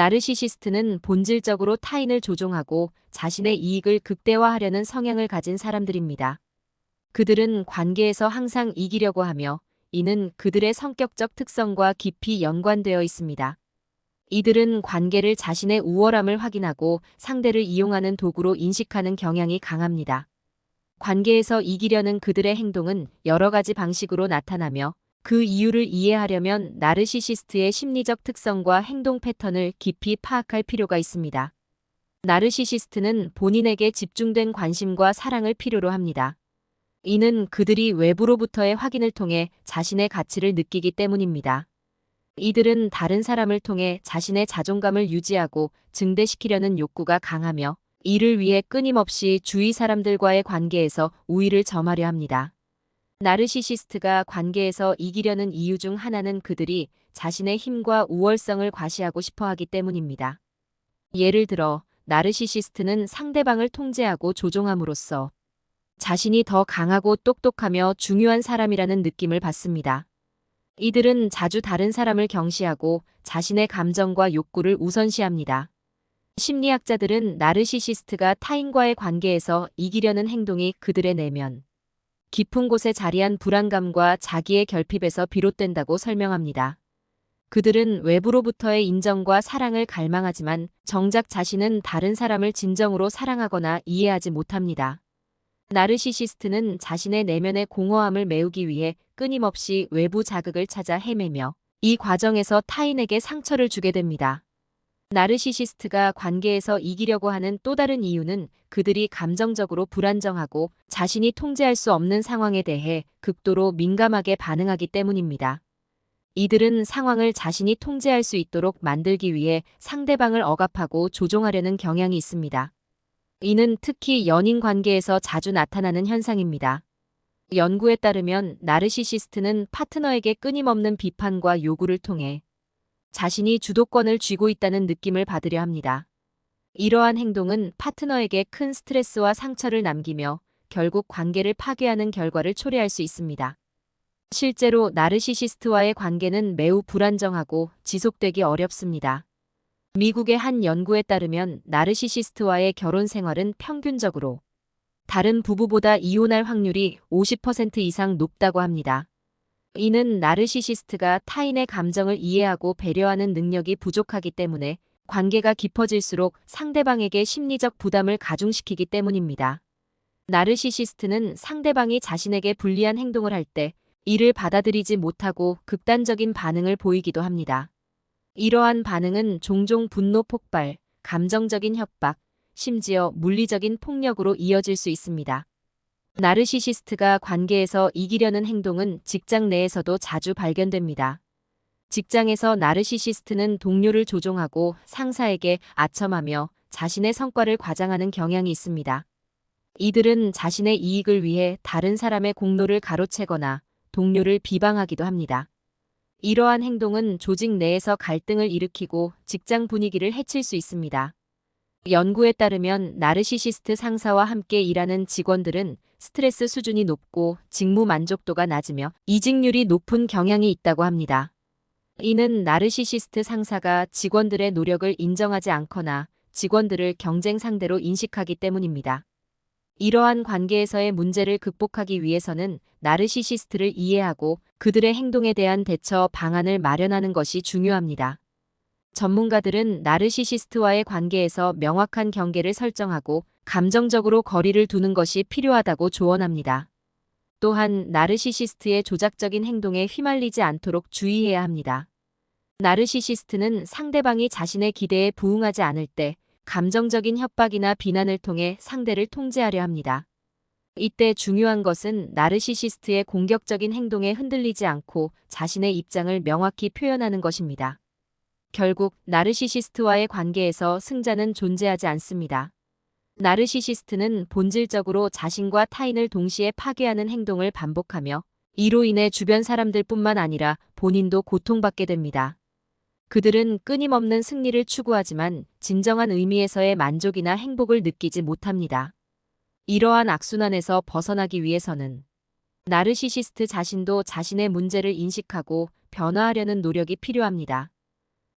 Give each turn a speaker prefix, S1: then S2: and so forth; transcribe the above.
S1: 나르시시스트는 본질적으로 타인을 조종하고 자신의 이익을 극대화하려는 성향을 가진 사람들입니다. 그들은 관계에서 항상 이기려고 하며 이는 그들의 성격적 특성과 깊이 연관되어 있습니다. 이들은 관계를 자신의 우월함을 확인하고 상대를 이용하는 도구로 인식하는 경향이 강합니다. 관계에서 이기려는 그들의 행동은 여러 가지 방식으로 나타나며 그 이유를 이해하려면 나르시시스트의 심리적 특성과 행동 패턴을 깊이 파악할 필요가 있습니다. 나르시시스트는 본인에게 집중된 관심과 사랑을 필요로 합니다. 이는 그들이 외부로부터의 확인을 통해 자신의 가치를 느끼기 때문입니다. 이들은 다른 사람을 통해 자신의 자존감을 유지하고 증대시키려는 욕구가 강하며 이를 위해 끊임없이 주위 사람들과의 관계에서 우위를 점하려 합니다. 나르시시스트가 관계에서 이기려는 이유 중 하나는 그들이 자신의 힘과 우월성을 과시하고 싶어 하기 때문입니다. 예를 들어, 나르시시스트는 상대방을 통제하고 조종함으로써 자신이 더 강하고 똑똑하며 중요한 사람이라는 느낌을 받습니다. 이들은 자주 다른 사람을 경시하고 자신의 감정과 욕구를 우선시합니다. 심리학자들은 나르시시스트가 타인과의 관계에서 이기려는 행동이 그들의 내면, 깊은 곳에 자리한 불안감과 자기의 결핍에서 비롯된다고 설명합니다. 그들은 외부로부터의 인정과 사랑을 갈망하지만 정작 자신은 다른 사람을 진정으로 사랑하거나 이해하지 못합니다. 나르시시스트는 자신의 내면의 공허함을 메우기 위해 끊임없이 외부 자극을 찾아 헤매며 이 과정에서 타인에게 상처를 주게 됩니다. 나르시시스트가 관계에서 이기려고 하는 또 다른 이유는 그들이 감정적으로 불안정하고 자신이 통제할 수 없는 상황에 대해 극도로 민감하게 반응하기 때문입니다. 이들은 상황을 자신이 통제할 수 있도록 만들기 위해 상대방을 억압하고 조종하려는 경향이 있습니다. 이는 특히 연인 관계에서 자주 나타나는 현상입니다. 연구에 따르면 나르시시스트는 파트너에게 끊임없는 비판과 요구를 통해 자신이 주도권을 쥐고 있다는 느낌을 받으려 합니다. 이러한 행동은 파트너에게 큰 스트레스와 상처를 남기며 결국 관계를 파괴하는 결과를 초래할 수 있습니다. 실제로 나르시시스트와의 관계는 매우 불안정하고 지속되기 어렵습니다. 미국의 한 연구에 따르면 나르시시스트와의 결혼 생활은 평균적으로 다른 부부보다 이혼할 확률이 50% 이상 높다고 합니다. 이는 나르시시스트가 타인의 감정을 이해하고 배려하는 능력이 부족하기 때문에 관계가 깊어질수록 상대방에게 심리적 부담을 가중시키기 때문입니다. 나르시시스트는 상대방이 자신에게 불리한 행동을 할 때 이를 받아들이지 못하고 극단적인 반응을 보이기도 합니다. 이러한 반응은 종종 분노 폭발, 감정적인 협박, 심지어 물리적인 폭력으로 이어질 수 있습니다. 나르시시스트가 관계에서 이기려는 행동은 직장 내에서도 자주 발견됩니다. 직장에서 나르시시스트는 동료를 조종하고 상사에게 아첨하며 자신의 성과를 과장하는 경향이 있습니다. 이들은 자신의 이익을 위해 다른 사람의 공로를 가로채거나 동료를 비방하기도 합니다. 이러한 행동은 조직 내에서 갈등을 일으키고 직장 분위기를 해칠 수 있습니다. 연구에 따르면 나르시시스트 상사와 함께 일하는 직원들은 스트레스 수준이 높고 직무 만족도가 낮으며 이직률이 높은 경향이 있다고 합니다. 이는 나르시시스트 상사가 직원들의 노력을 인정하지 않거나 직원들을 경쟁 상대로 인식하기 때문입니다. 이러한 관계에서의 문제를 극복하기 위해서는 나르시시스트를 이해하고 그들의 행동에 대한 대처 방안을 마련하는 것이 중요합니다. 전문가들은 나르시시스트와의 관계에서 명확한 경계를 설정하고 감정적으로 거리를 두는 것이 필요하다고 조언합니다. 또한 나르시시스트의 조작적인 행동에 휘말리지 않도록 주의해야 합니다. 나르시시스트는 상대방이 자신의 기대에 부응하지 않을 때 감정적인 협박이나 비난을 통해 상대를 통제하려 합니다. 이때 중요한 것은 나르시시스트의 공격적인 행동에 흔들리지 않고 자신의 입장을 명확히 표현하는 것입니다. 결국 나르시시스트와의 관계에서 승자는 존재하지 않습니다. 나르시시스트는 본질적으로 자신과 타인을 동시에 파괴하는 행동을 반복하며 이로 인해 주변 사람들뿐만 아니라 본인도 고통받게 됩니다. 그들은 끊임없는 승리를 추구하지만 진정한 의미에서의 만족이나 행복을 느끼지 못합니다. 이러한 악순환에서 벗어나기 위해서는 나르시시스트 자신도 자신의 문제를 인식하고 변화하려는 노력이 필요합니다.